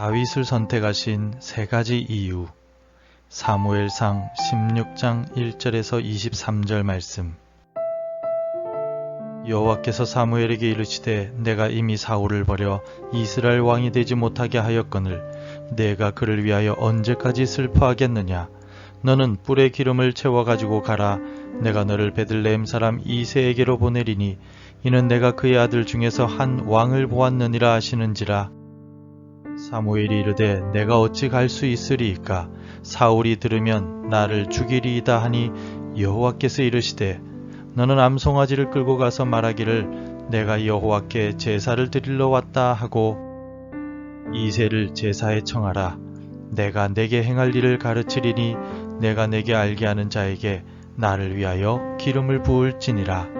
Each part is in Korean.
다윗을 선택하신 세 가지 이유. 사무엘상 16장 1절에서 23절 말씀. 여호와께서 사무엘에게 이르시되 내가 이미 사울을 버려 이스라엘 왕이 되지 못하게 하였거늘 내가 그를 위하여 언제까지 슬퍼하겠느냐 너는 뿔에 기름을 채워 가지고 가라 내가 너를 베들레헴 사람 이세에게로 보내리니 이는 내가 그의 아들 중에서 한 왕을 보았느니라 하시는지라 사무엘이 이르되 내가 어찌 갈 수 있으리이까? 사울이 들으면 나를 죽이리이다 하니 여호와께서 이르시되 너는 암송아지를 끌고 가서 말하기를 내가 여호와께 제사를 드리러 왔다 하고 이세를 제사에 청하라. 내가 내게 행할 일을 가르치리니 내가 내게 알게 하는 자에게 나를 위하여 기름을 부을지니라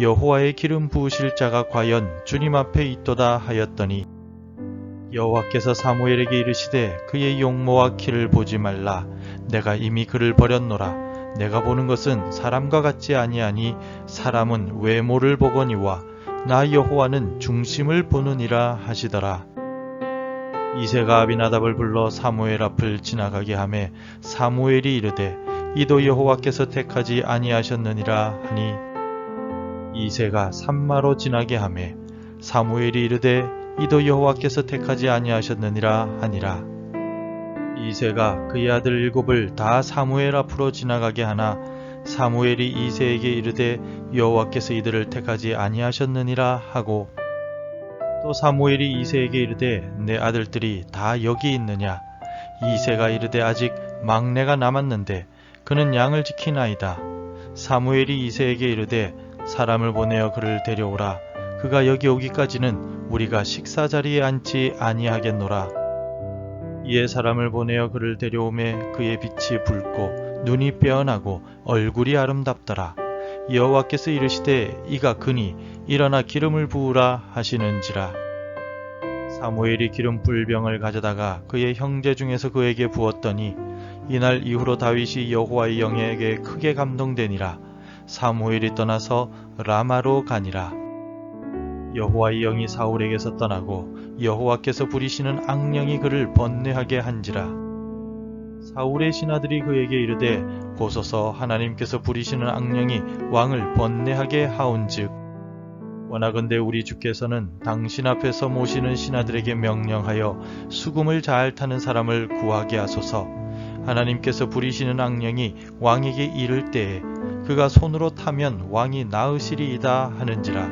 여호와의 기름 부으실 자가 과연 주님 앞에 있도다 하였더니 여호와께서 사무엘에게 이르시되 그의 용모와 키를 보지 말라. 내가 이미 그를 버렸노라. 내가 보는 것은 사람과 같지 아니하니 사람은 외모를 보거니와 나 여호와는 중심을 보느니라 하시더라. 이세가 아비나답을 불러 사무엘 앞을 지나가게 하매 사무엘이 이르되 이도 여호와께서 택하지 아니하셨느니라 하니 이세가 산마로 지나게 하매 사무엘이 이르되 이도 여호와께서 택하지 아니하셨느니라 하니라. 이세가 그의 아들 일곱을 다 사무엘 앞으로 지나가게 하나 사무엘이 이세에게 이르되 여호와께서 이들을 택하지 아니하셨느니라 하고 또 사무엘이 이세에게 이르되 내 아들들이 다 여기 있느냐? 이세가 이르되 아직 막내가 남았는데 그는 양을 지키나이다. 사무엘이 이세에게 이르되 사람을 보내어 그를 데려오라. 그가 여기 오기까지는 우리가 식사 자리에 앉지 아니하겠노라. 이에 사람을 보내어 그를 데려오매 그의 빛이 붉고 눈이 빼어나고 얼굴이 아름답더라. 여호와께서 이르시되 이가 그니 일어나 기름을 부으라 하시는지라. 사무엘이 기름 불병을 가져다가 그의 형제 중에서 그에게 부었더니 이날 이후로 다윗이 여호와의 영에게 크게 감동되니라 사무엘이 떠나서 라마로 가니라. 여호와의 영이 사울에게서 떠나고 여호와께서 부리시는 악령이 그를 번뇌하게 한지라. 사울의 신하들이 그에게 이르되 보소서 하나님께서 부리시는 악령이 왕을 번뇌하게 하온즉. 원하건대 우리 주께서는 당신 앞에서 모시는 신하들에게 명령하여 수금을 잘 타는 사람을 구하게 하소서. 하나님께서 부리시는 악령이 왕에게 이를 때에 그가 손으로 타면 왕이 나으시리이다 하는지라.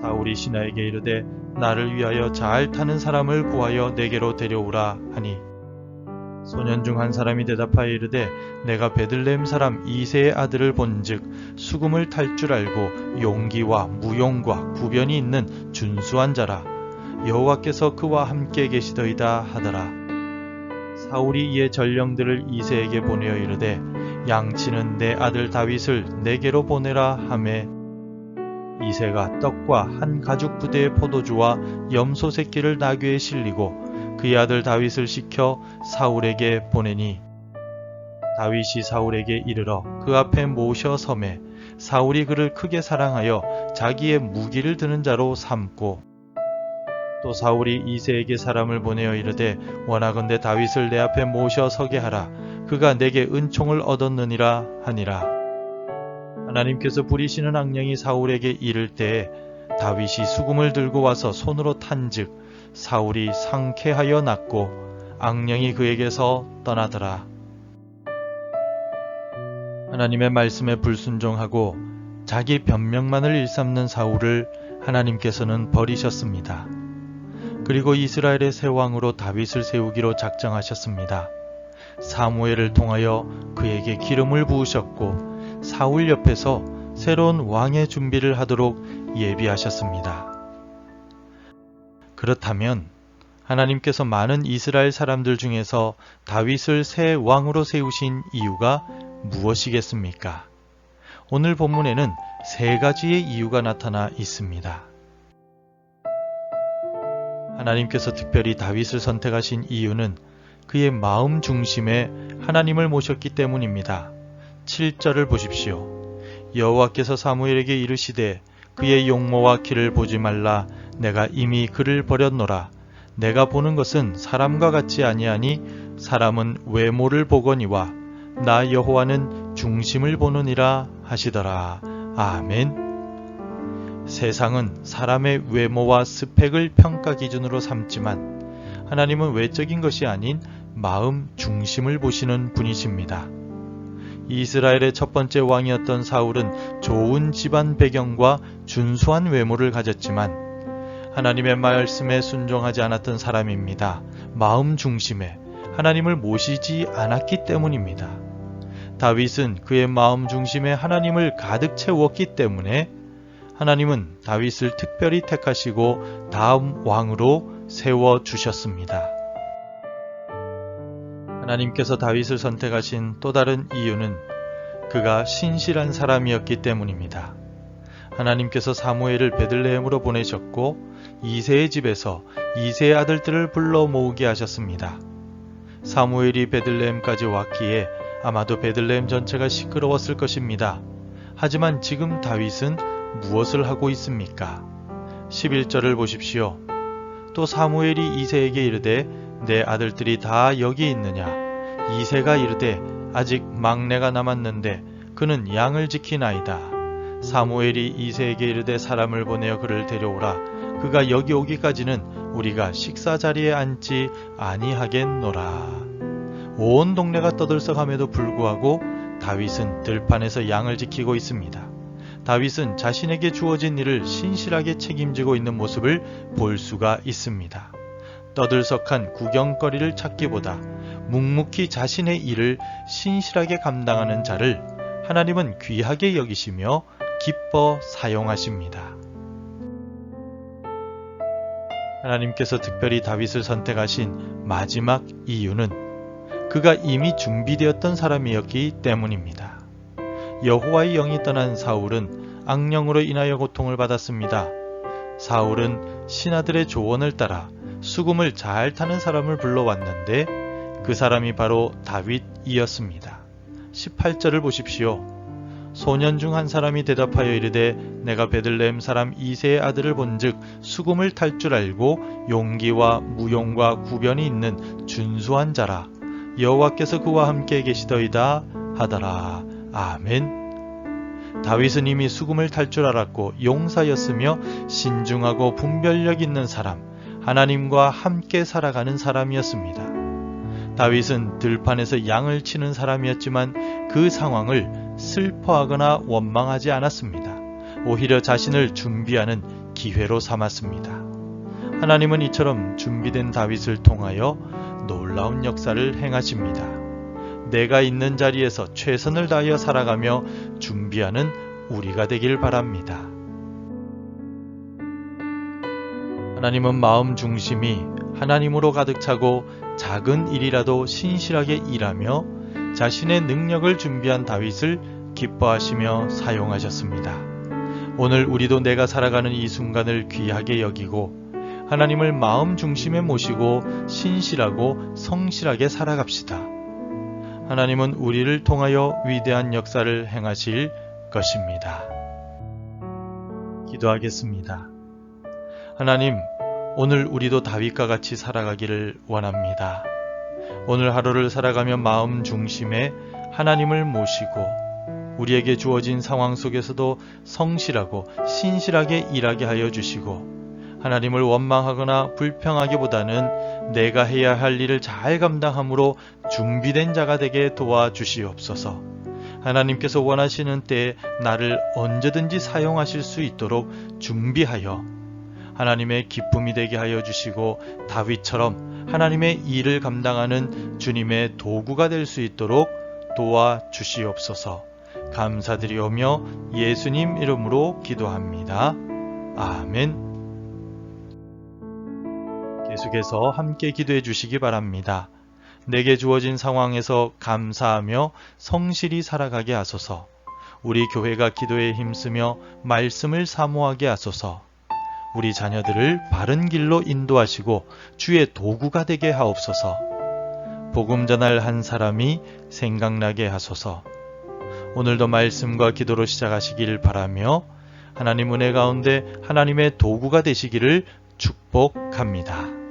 사울이 신하에게 이르되 나를 위하여 잘 타는 사람을 구하여 내게로 데려오라 하니. 소년 중 한 사람이 대답하여 이르되 내가 베들레헴 사람 이세의 아들을 본즉 수금을 탈 줄 알고 용기와 무용과 구변이 있는 준수한 자라. 여호와께서 그와 함께 계시더이다 하더라. 사울이 이에 전령들을 이세에게 보내어 이르되 양치는 내 아들 다윗을 내게로 보내라 하매 이세가 떡과 한 가죽 부대의 포도주와 염소 새끼를 나귀에 실리고 그의 아들 다윗을 시켜 사울에게 보내니 다윗이 사울에게 이르러 그 앞에 모셔 섬에 사울이 그를 크게 사랑하여 자기의 무기를 드는 자로 삼고 또 사울이 이세에게 사람을 보내어 이르되 원하건대 다윗을 내 앞에 모셔 서게 하라 그가 내게 은총을 얻었느니라 하니라 하나님께서 부리시는 악령이 사울에게 이를 때에 다윗이 수금을 들고 와서 손으로 탄즉 사울이 상쾌하여 났고 악령이 그에게서 떠나더라. 하나님의 말씀에 불순종하고 자기 변명만을 일삼는 사울을 하나님께서는 버리셨습니다. 그리고 이스라엘의 새 왕으로 다윗을 세우기로 작정하셨습니다. 사무엘을 통하여 그에게 기름을 부으셨고 사울 옆에서 새로운 왕의 준비를 하도록 예비하셨습니다. 그렇다면 하나님께서 많은 이스라엘 사람들 중에서 다윗을 새 왕으로 세우신 이유가 무엇이겠습니까? 오늘 본문에는 세 가지의 이유가 나타나 있습니다. 하나님께서 특별히 다윗을 선택하신 이유는 그의 마음 중심에 하나님을 모셨기 때문입니다. 7절을 보십시오. 여호와께서 사무엘에게 이르시되 그의 용모와 키를 보지 말라 내가 이미 그를 버렸노라 내가 보는 것은 사람과 같지 아니하니 사람은 외모를 보거니와 나 여호와는 중심을 보느니라 하시더라. 아멘. 세상은 사람의 외모와 스펙을 평가 기준으로 삼지만 하나님은 외적인 것이 아닌 마음 중심을 보시는 분이십니다. 이스라엘의 첫 번째 왕이었던 사울은 좋은 집안 배경과 준수한 외모를 가졌지만 하나님의 말씀에 순종하지 않았던 사람입니다. 마음 중심에 하나님을 모시지 않았기 때문입니다. 다윗은 그의 마음 중심에 하나님을 가득 채웠기 때문에 하나님은 다윗을 특별히 택하시고 다음 왕으로 세워 주셨습니다. 하나님께서 다윗을 선택하신 또 다른 이유는 그가 신실한 사람이었기 때문입니다. 하나님께서 사무엘을 베들레헴으로 보내셨고 이세의 집에서 이세의 아들들을 불러 모으게 하셨습니다. 사무엘이 베들레헴까지 왔기에 아마도 베들레헴 전체가 시끄러웠을 것입니다. 하지만 지금 다윗은 무엇을 하고 있습니까? 11절을 보십시오. 또 사무엘이 이세에게 이르되 내 아들들이 다 여기 있느냐? 이세가 이르되 아직 막내가 남았는데 그는 양을 지키나이다. 사무엘이 이세에게 이르되 사람을 보내어 그를 데려오라. 그가 여기 오기까지는 우리가 식사 자리에 앉지 아니하겠노라. 온 동네가 떠들썩함에도 불구하고 다윗은 들판에서 양을 지키고 있습니다. 다윗은 자신에게 주어진 일을 신실하게 책임지고 있는 모습을 볼 수가 있습니다. 떠들썩한 구경거리를 찾기보다 묵묵히 자신의 일을 신실하게 감당하는 자를 하나님은 귀하게 여기시며 기뻐 사용하십니다. 하나님께서 특별히 다윗을 선택하신 마지막 이유는 그가 이미 준비되었던 사람이었기 때문입니다. 여호와의 영이 떠난 사울은 악령으로 인하여 고통을 받았습니다. 사울은 신하들의 조언을 따라 수금을 잘 타는 사람을 불러왔는데 그 사람이 바로 다윗이었습니다. 18절을 보십시오. 소년 중 한 사람이 대답하여 이르되 내가 베들레헴 사람 이세의 아들을 본즉 수금을 탈 줄 알고 용기와 무용과 구변이 있는 준수한 자라 여호와께서 그와 함께 계시더이다 하더라 아멘 다윗은 이미 수금을 탈 줄 알았고 용사였으며 신중하고 분별력 있는 사람 하나님과 함께 살아가는 사람이었습니다. 다윗은 들판에서 양을 치는 사람이었지만 그 상황을 슬퍼하거나 원망하지 않았습니다. 오히려 자신을 준비하는 기회로 삼았습니다. 하나님은 이처럼 준비된 다윗을 통하여 놀라운 역사를 행하십니다. 내가 있는 자리에서 최선을 다하여 살아가며 준비하는 우리가 되길 바랍니다. 하나님은 마음 중심이 하나님으로 가득 차고 작은 일이라도 신실하게 일하며 자신의 능력을 준비한 다윗을 기뻐하시며 사용하셨습니다. 오늘 우리도 내가 살아가는 이 순간을 귀하게 여기고 하나님을 마음 중심에 모시고 신실하고 성실하게 살아갑시다. 하나님은 우리를 통하여 위대한 역사를 행하실 것입니다. 기도하겠습니다. 하나님, 오늘 우리도 다윗과 같이 살아가기를 원합니다. 오늘 하루를 살아가며 마음 중심에 하나님을 모시고 우리에게 주어진 상황 속에서도 성실하고 신실하게 일하게 하여 주시고 하나님을 원망하거나 불평하기보다는 내가 해야 할 일을 잘 감당함으로 준비된 자가 되게 도와주시옵소서. 하나님께서 원하시는 때에 나를 언제든지 사용하실 수 있도록 준비하여 하나님의 기쁨이 되게 하여 주시고 다윗처럼 하나님의 일을 감당하는 주님의 도구가 될 수 있도록 도와 주시옵소서. 감사드리오며 예수님 이름으로 기도합니다. 아멘. 계속해서 함께 기도해 주시기 바랍니다. 내게 주어진 상황에서 감사하며 성실히 살아가게 하소서. 우리 교회가 기도에 힘쓰며 말씀을 사모하게 하소서. 우리 자녀들을 바른 길로 인도하시고 주의 도구가 되게 하옵소서. 복음 전할 한 사람이 생각나게 하소서. 오늘도 말씀과 기도로 시작하시길 바라며 하나님 은혜 가운데 하나님의 도구가 되시기를 축복합니다.